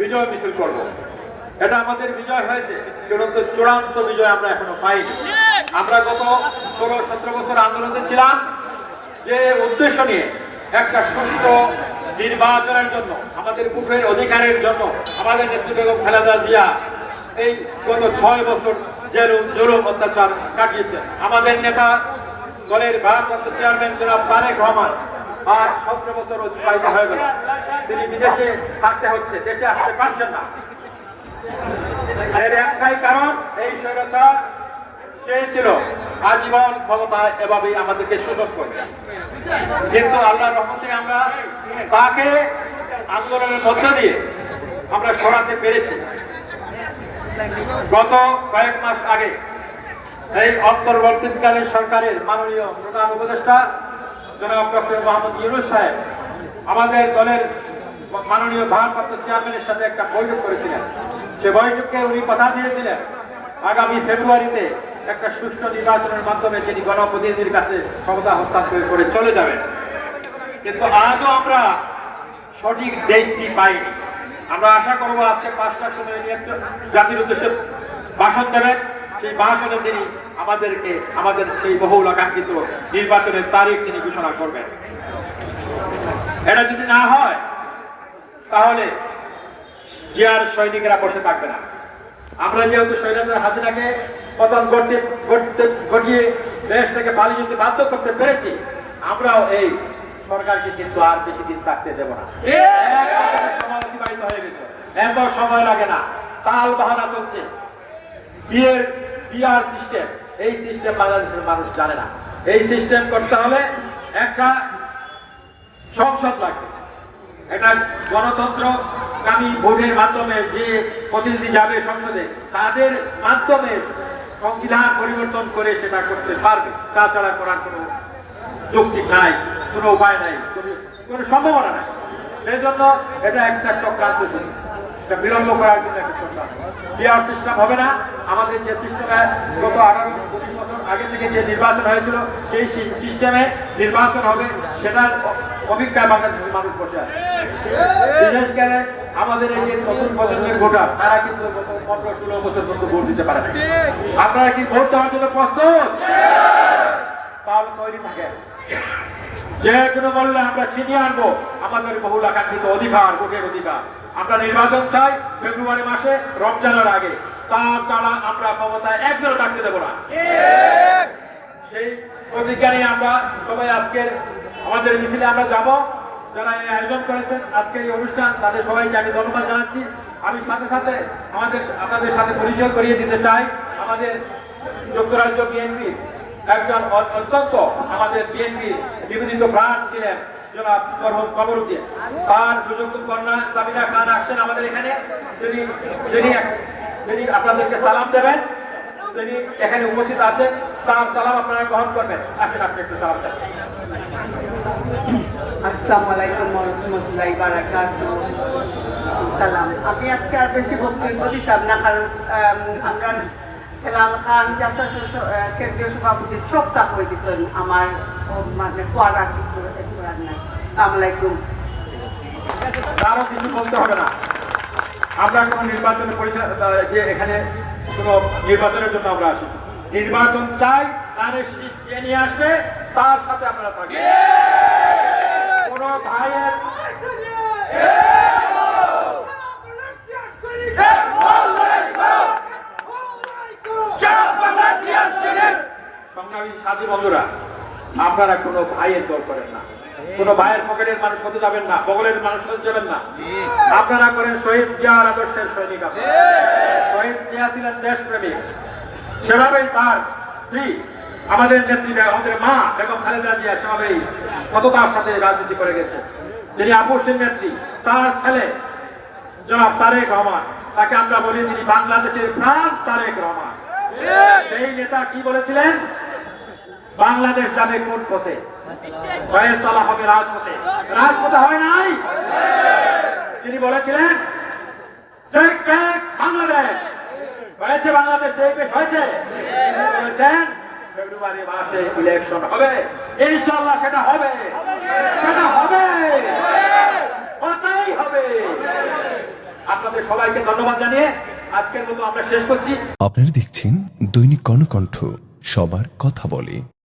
বিজয় মিছিল করব। এটা আমাদের বিজয় হয়েছে, চূড়ান্ত চূড়ান্ত বিজয় আমরা এখনও পাইনি। আমরা গত ষোলো সতেরো বছর আন্দোলনে ছিলাম, যে উদ্দেশ্য নিয়ে একটা সুষ্ঠু নির্বাচনের জন্য, আমাদের বুকের অধিকারের জন্য আমাদের নেত্রী বেগম খালেদা জিয়া এই গত ছয় বছর জেলুম, জুলুম অত্যাচার কাটিয়েছেন। আমাদের নেতা দলের ভারপ্রাপ্ত চেয়ারম্যান জনাব তারেক রহমান আর সতেরো বছর অতিবাহিত হয়ে গেল। তিনি বিদেশে থাকতে হচ্ছে, দেশে আসতে পারছেন না। এর একটাই কারণ, এই স্বৈরাচার চেয়েছিল আজীবন ক্ষমতায় এভাবেই আমাদেরকে শোষণ করবে। কিন্তু আল্লাহ রহমতে আমরা তাকে আন্দোলনের মধ্য দিয়ে আমরা সরাতে পেরেছি। গত কয়েক মাস আগে এই অন্তর্বর্তীকালীন সরকারের মাননীয় প্রধান উপদেষ্টা জনাব ডক্টর মোহাম্মদ ইউনুস সাহেব আমাদের দলের মাননীয় ভারপ্রাপ্ত চেয়ারম্যানের সাথে একটা বৈঠক করেছিলেন। সে বৈঠকে উনি কথা দিয়েছিলেন, আগামী ফেব্রুয়ারিতে একটা সুষ্ঠু নির্বাচনের মাধ্যমে তিনি গণপ্রতিনিধির কাছে ক্ষমতা হস্তান্তর করে চলে যাবেন। কিন্তু আজও আমরা সঠিক ডেটটি পাইনি। আমরা আশা করব আজকে পাঁচটার সময় একটা জাতির উদ্দেশ্যে ভাষণ দেবেন। সেই ভাষণে তিনি আমাদেরকে, আমাদের সেই বহুল আকাঙ্ক্ষিত নির্বাচনের তারিখ তিনি ঘোষণা করবেন। এটা যদি না হয়, তাহলে জিয়ার সৈনিকেরা বসে থাকবে না। আমরা যেহেতু সৈরাজার হাসিনাকে পতন করতে করতে ঘটিয়ে দেশ থেকে পালিয়ে যেতে বাধ্য করতে পেরেছি, আমরাও এই সরকারকে কিন্তু আর বেশি দিন থাকতে দেব না। সময় অতিবাহিত হয়ে গেছে এত সময় লাগে না। তাল বাহানা চলছে। বিয়ের বিয়ার সিস্টেম এই সিস্টেম বাংলাদেশের মানুষ জানে না। এই সিস্টেম করতে হলে একটা সংসদ লাগবে। এটা গণতন্ত্রকামী ভোটের মাধ্যমে যে প্রতিনিধি যাবে সংসদে, তাদের মাধ্যমে সংবিধান পরিবর্তন করে সেটা করতে পারবে। তাছাড়া করার কোনো যুক্তি নাই, কোনো উপায় নাই, কোনো সম্ভাবনা নাই। সেই জন্য এটা একটা চক্রান্ত শুধু এটা বিলম্ব করার জন্য বিয়ার সিস্টেম হবে না। আমাদের যে সিস্টেমে গত আঠারো পঁচিশ বছর আগে থেকে যে নির্বাচন হয়েছিল, সেই সিস্টেমে নির্বাচন হবে সেটার অভিজ্ঞতা বাংলাদেশের মানুষ বসে আছে। বিশেষ করে আমাদের এই যে নতুন প্রজন্মের ভোটার, তারা কিন্তু গত পনেরো, ষোলো বছর পর্যন্ত ভোট দিতে পারে আপনারা কি ভোট দেওয়ার জন্য প্রস্তুত? তাহলে তৈরি থাকে। যে কোনো বললে আমরা ছিনিয়ে আনব। আমাদের বহুল আকাঙ্ক্ষিত অধিকার, ভোটের অধিকার। আমরা নির্বাচন চাই ফেব্রুয়ারি মাসে, রমজানের আগে। তাছাড়া আমরা ক্ষমতায় একদল থাকতে দেবো না। সেই প্রতিজ্ঞা নিয়ে আমরা সবাই আজকের আমাদের মিছিলে আমরা যাব। যারা এই আয়োজন করেছেন, আজকের এই অনুষ্ঠান, তাদের সবাইকে আমি ধন্যবাদ জানাচ্ছি। আমি সাথে সাথে আমাদের, আপনাদের সাথে পরিচয় করিয়ে দিতে চাই। আমাদের যুক্তরাজ্য বিএনপি একজন অত্যন্ত আমাদের বিএনপি নিবেদিত প্রাণ ছিলেন সাবিনা খান আসছেন আমাদের এখানে। আপনাদেরকে সালাম দেবেন। তিনি এখানে উপস্থিত আছেন। তার সালাম আপনারা গ্রহণ করবেন। আসেন আপনি একটু সালাম বারাকাতু সালাম। আর বেশি না, কারণ খান কেন্দ্রীয় আমার মানে কোয়ারা কিছু আলাইকুম আরও কিছু বলতে হবে না আমরা কোনো নির্বাচনের পরিচয় যে এখানে কোনো নির্বাচনের জন্য আমরা আসি নির্বাচন চাই তার যে নিয়ে আসবে তার সাথে আপনারা থাকবেন কোন ভাইয়ের সংগ্রামী সাথী বন্ধুরা আপনারা কোনো ভাইয়ের দল করেন না। কোনো ভাইয়ের পকেটের মানুষ হতে যাবেন না, বগলের মানুষ হতে যাবেন না। আপনারা করেন শহীদ জিয়ার আদর্শের সৈনিক শহীদ জিয়া ছিলেন দেশপ্রেমিক। সেভাবেই তার স্ত্রী, আমাদের নেত্রী আমাদের মা, বেগম খালেদা জিয়া সেভাবেই সততার সাথে রাজনীতি করে গেছে। তিনি আপুসের নেত্রী, তার ছেলে, জনাব তারেক রহমান। তাকে আমরা বলি তিনি বাংলাদেশের প্রাণ তারেক রহমান। সেই নেতা কি বলেছিলেন? বাংলাদেশ যাবে কোন পথে? ফয়সালা হবে রাজপথে। রাজপথে হয় নাই? তিনি বলেছিলেন বাংলাদেশ। হয়েছে বাংলাদেশ হয়েছে। বলেছেন, ফেব্রুয়ারি মাসে ইলেকশন হবে। ইনশাল্লাহ সেটা হবে। সেটা হবে। হবে। আপনাদের সবাইকে ধন্যবাদ জানিয়ে আজকের মতো আমরা শেষ করছি। আপনারা দেখছেন দৈনিক কর্ণকণ্ঠ, সবার কথা বলে।